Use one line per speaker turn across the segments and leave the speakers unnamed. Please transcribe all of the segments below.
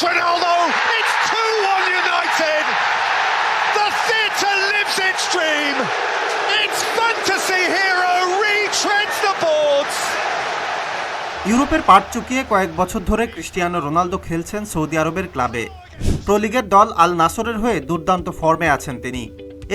It's Ronaldo. It's 2-1 United. The theatre lives its dream. Its fantasy hero retreads the boards.
ইউরোপের পাট চুকিয়ে কয়েক বছর ধরে ক্রিস্টিয়ানো রোনালদো খেলছেন সৌদি আরবের ক্লাবে প্রো লিগের দল আল নাসরের হয়ে দুর্দান্ত ফর্মে আছেন তিনি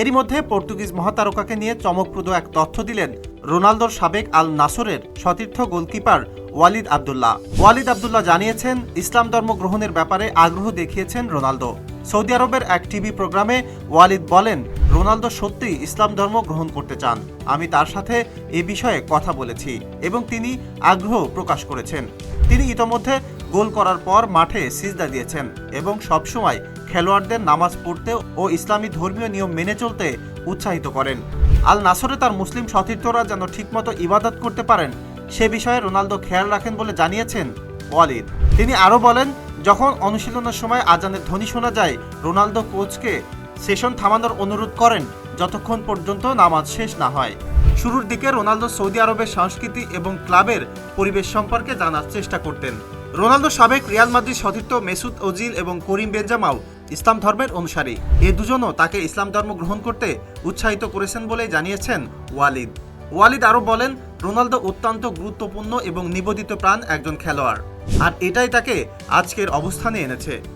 এরই মধ্যে পর্তুগিজ মহাতারকাকে নিয়ে চমকপ্রদ এক তথ্য দিলেন রোনালদোর সাবেক আল নাসরের সতীর্থ goalkeeper Waleed Abdullah. Waleed Abdullah জানিয়েছেন, ইসলাম ধর্ম গ্রহণের ব্যাপারে আগ্রহ দেখিয়েছেন রোনালদো। সৌদি আরবের এক টিভি প্রোগ্রামে ওয়ালিদ বলেন, রোনালদো সত্যিই ইসলাম ধর্ম গ্রহণ করতে চান। আমি তার সাথে এ বিষয়ে কথা বলেছি এবং তিনি আগ্রহ প্রকাশ করেছেন। তিনি ইতোমধ্যে গোল করার পর মাঠে সিজদা দিয়েছেন এবং সবসময় খেলোয়াড়দের নামাজ পড়তে ও ইসলামী ধর্মীয় নিয়ম মেনে চলতে উৎসাহিত করেন। আল নাসরে তার মুসলিম সতীর্থরা যেন ঠিকমতো ইবাদত করতে পারেন, সে বিষয়ে রোনালদো খেয়াল রাখেন বলে জানিয়েছেন ওয়ালিদ। তিনি আরও বলেন, যখন অনুশীলনের সময় আজানের ধ্বনি শোনা যায়, রোনালদো কোচকে সেশন থামানোর অনুরোধ করেন, যতক্ষণ পর্যন্ত নামাজ শেষ না হয়। শুরুর দিকে রোনালদো সৌদি আরবের সংস্কৃতি এবং ক্লাবের পরিবেশ সম্পর্কে জানার চেষ্টা করতেন। রোনালদো সাবেক রিয়াল মাদ্রিদ সতীর্থ মেসুদ ওজিল এবং করিম বেঞ্জামাও ইসলাম ধর্মের অনুসারী। এ দুজনও তাকে ইসলাম ধর্ম গ্রহণ করতে উৎসাহিত করেছেন বলে জানিয়েছেন ওয়ালিদ। ওয়ালিদ আরও বলেন, রোনালদো অত্যন্ত গুরুত্বপূর্ণ এবং নিবেদিত প্রাণ একজন খেলোয়াড়। আর এটাই তাকে আজকের অবস্থানে এনেছে।